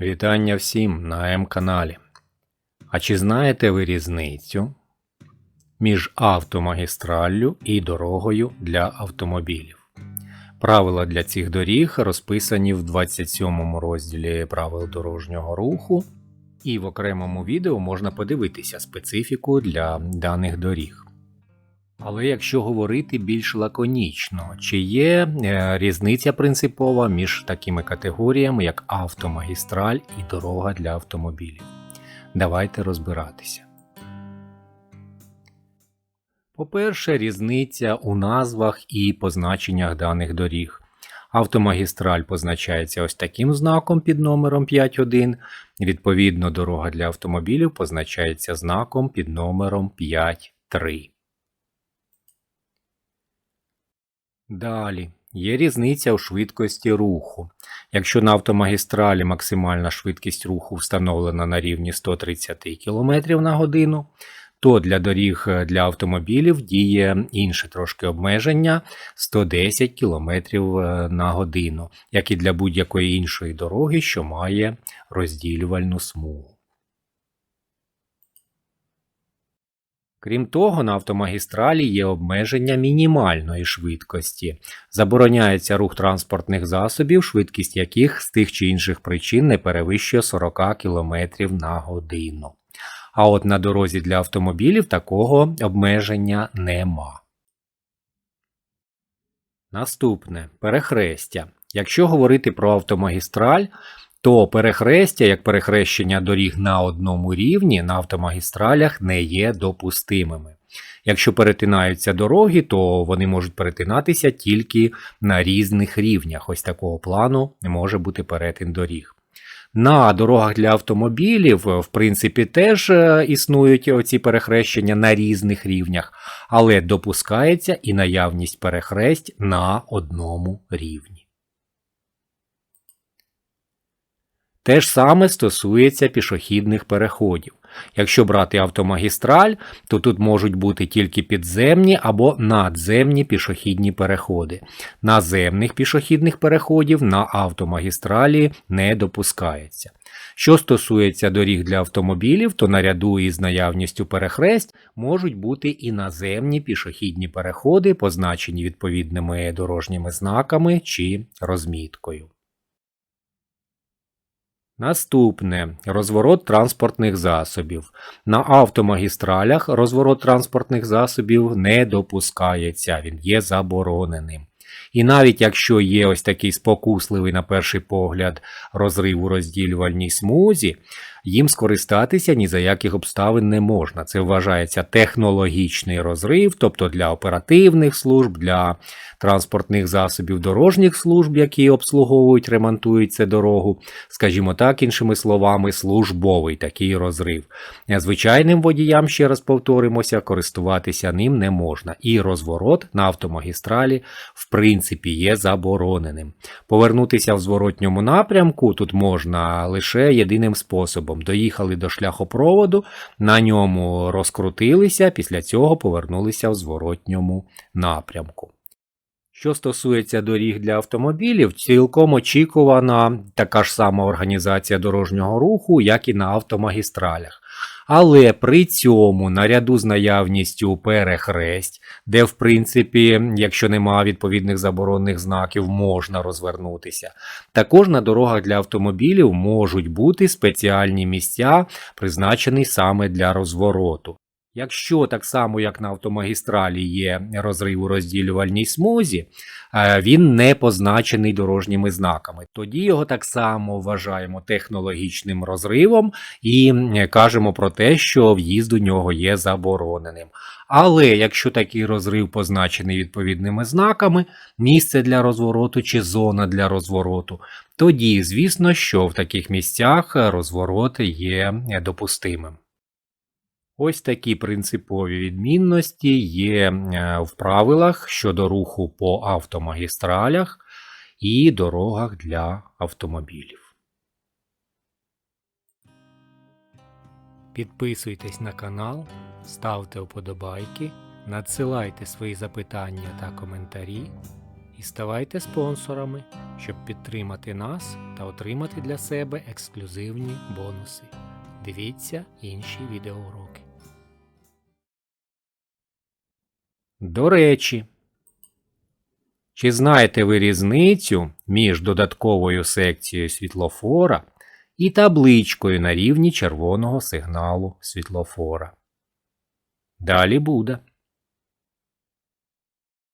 Вітання всім на М-каналі. А чи знаєте ви різницю між автомагістраллю і дорогою для автомобілів? Правила для цих доріг розписані в 27 розділі правил дорожнього руху, і в окремому відео можна подивитися специфіку для даних доріг. Але якщо говорити більш лаконічно, чи є е, різниця принципова між такими категоріями, як автомагістраль і дорога для автомобілів? Давайте розбиратися. По-перше, різниця у назвах і позначеннях даних доріг. Автомагістраль позначається ось таким знаком під номером 5.1. Відповідно, дорога для автомобілів позначається знаком під номером 5.3. Далі є різниця у швидкості руху. Якщо на автомагістралі максимальна швидкість руху встановлена на рівні 130 км на годину, то для доріг для автомобілів діє інше трошки обмеження 110 км на годину, як і для будь-якої іншої дороги, що має розділювальну смугу. Крім того, на автомагістралі є обмеження мінімальної швидкості. Забороняється рух транспортних засобів, швидкість яких з тих чи інших причин не перевищує 40 км на годину. А от на дорозі для автомобілів такого обмеження нема. Наступне перехрестя. Якщо говорити про автомагістраль, то перехрестя, як перехрещення доріг на одному рівні на автомагістралях не є допустимими. Якщо перетинаються дороги, то вони можуть перетинатися тільки на різних рівнях. Ось такого плану може бути перетин доріг. На дорогах для автомобілів, в принципі, теж е, існують оці перехрещення на різних рівнях, але допускається і наявність перехресть на одному рівні. Те ж саме стосується пішохідних переходів. Якщо брати автомагістраль, то тут можуть бути тільки підземні або надземні пішохідні переходи. Наземних пішохідних переходів на автомагістралі не допускається. Що стосується доріг для автомобілів, то наряду із наявністю перехресть можуть бути і наземні пішохідні переходи, позначені відповідними дорожніми знаками чи розміткою. Наступне розворот транспортних засобів. На автомагістралях розворот транспортних засобів не допускається, він є забороненим. І навіть якщо є ось такий спокусливий, на перший погляд, розрив у розділювальній смузі, їм скористатися ні за яких обставин не можна. Це вважається технологічний розрив, тобто для оперативних служб, для транспортних засобів дорожніх служб, які обслуговують, ремонтують цю дорогу, скажімо так, іншими словами, службовий такий розрив. Звичайним водіям, ще раз повторимося, користуватися ним не можна. І розворот на автомагістралі, в принципі, є забороненим. Повернутися в зворотньому напрямку тут можна лише єдиним способом способом. Доїхали до шляхопроводу, на ньому розкрутилися, після цього повернулися в зворотньому напрямку. Що стосується доріг для автомобілів, цілком очікувана така ж сама організація дорожнього руху, як і на автомагістралях. Але при цьому, наряду з наявністю перехресть, де, в принципі, якщо немає відповідних заборонних знаків, можна розвернутися, також на дорогах для автомобілів можуть бути спеціальні місця, призначені саме для розвороту. Якщо так само, як на автомагістралі є розрив у розділювальній смузі, е, він не позначений дорожніми знаками. Тоді його так само вважаємо технологічним розривом і кажемо про те, що в'їзд у нього є забороненим. Але якщо такий розрив позначений відповідними знаками, місце для розвороту чи зона для розвороту, тоді, звісно, що в таких місцях розворот є допустимим. Ось такі принципові відмінності є е, в правилах щодо руху по автомагістралях і дорогах для автомобілів. Підписуйтесь на канал, ставте вподобайки, надсилайте свої запитання та коментарі і ставайте спонсорами, щоб підтримати нас та отримати для себе ексклюзивні бонуси. Дивіться інші відеоуроки. До речі, чи знаєте ви різницю між додатковою секцією світлофора і табличкою на рівні червоного сигналу світлофора? Далі буде.